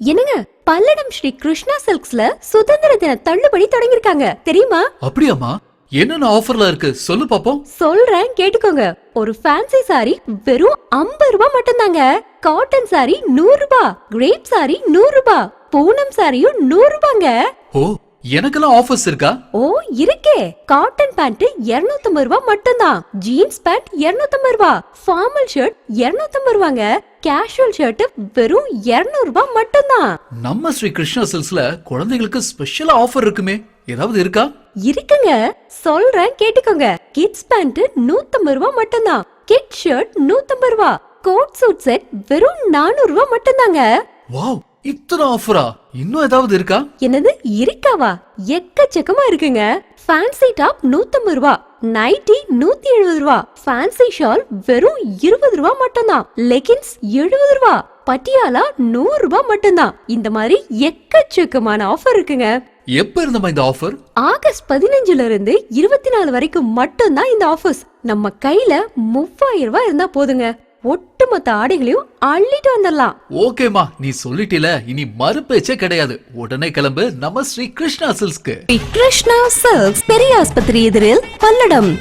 என்னங்க பல்லடம் ஸ்ரீ கிருஷ்ணா சில்க்ஸ்ல சுதந்திர தின தள்ளுபடி தொடங்கிருக்காங்க தெரியுமா? அப்படியாம்மா. என்னென்ன ஆஃபர்ல இருக்கு? சொல்லு பாப்போம். சொல்றேன் கேட்டுக்கோங்க. ஒரு ஃபேன்சி சாரி வெறும் 50 ரூபாய் மட்டும்தாங்க. காட்டன் சாரி நூறு ரூபாய் கிரேப் சாரி நூறு ரூபாய் பூனம் சாரியும் நூறு ரூபாங்க. ஓ எனக்கெல்லாம் ஆஃபர்ஸ் இருக்கா? ஓ இருக்கே. காட்டன் பேண்ட் 250 ரூபாய் மட்டும்தான். ஜீன்ஸ் பேண்ட் 250 ரூபாய் ஃபார்மல் ஷர்ட் 250 ரூபாங்க. கேஷுவல் ஷர்ட் வெறும் 200 ரூபாய் மட்டும்தான். நம்ம ஸ்ரீ கிருஷ்ணா சில்க்ஸ்ல குழந்தைகளுக்கு ஸ்பெஷல் ஆஃபர் இருக்குமே. ஏதாவது இருக்கா? இருக்குங்க. சொல்றேன் கேட்டுக்கோங்க. கிட்ஸ் பேண்ட் 150 ரூபாய் மட்டும்தான். கிட் ஷர்ட் 150 ரூபாய் கோட் சூட் செட் வெறும் 400 ரூபாய் மட்டும்தாங்க. வாவ் இத்தனை ஆஃபரா இன்னும் ஏதாவது இருக்கா? என்னது இருக்காவா? எக்கச்சக்கமா இருக்குங்க. ஃபேன்சி டாப் 150 ரூபாய் நைட்டி 170 ரூபாய் ஃபேன்சி ஷால் வெறும் 20 ரூபாய் மட்டும்தான். லெகின்ஸ் 70 ரூபாய் பட்டியாலா 100 ரூபாய் மட்டும்தான். இந்த மாதிரி எக்கச்சக்கமான ஆஃபர் இருக்குங்க. எப்ப இருந்தம்மா இந்த ஆஃபர் ஆகஸ்ட் பதினஞ்சுல இருந்து இருபத்தி நாலு வரைக்கும் மட்டும்தான் இந்த ஆஃபர்ஸ் நம்ம கையில மூவாயிரம் ரூபாய் இருந்தா போதுங்க. ஒட்டுமொத்த ஆடைகளையும் அள்ளிட்டு வந்துடலாம். ஓகேமா நீ சொல்லிட்டில இனி மறுபேச்சே கிடையாது. உடனே கிளம்பு நம்ம ஸ்ரீ கிருஷ்ணா சில்க்ஸ்க்கு. கிருஷ்ணா சில்க்ஸ் பெரிய ஆஸ்பத்திரி எதிரில் பல்லடம்.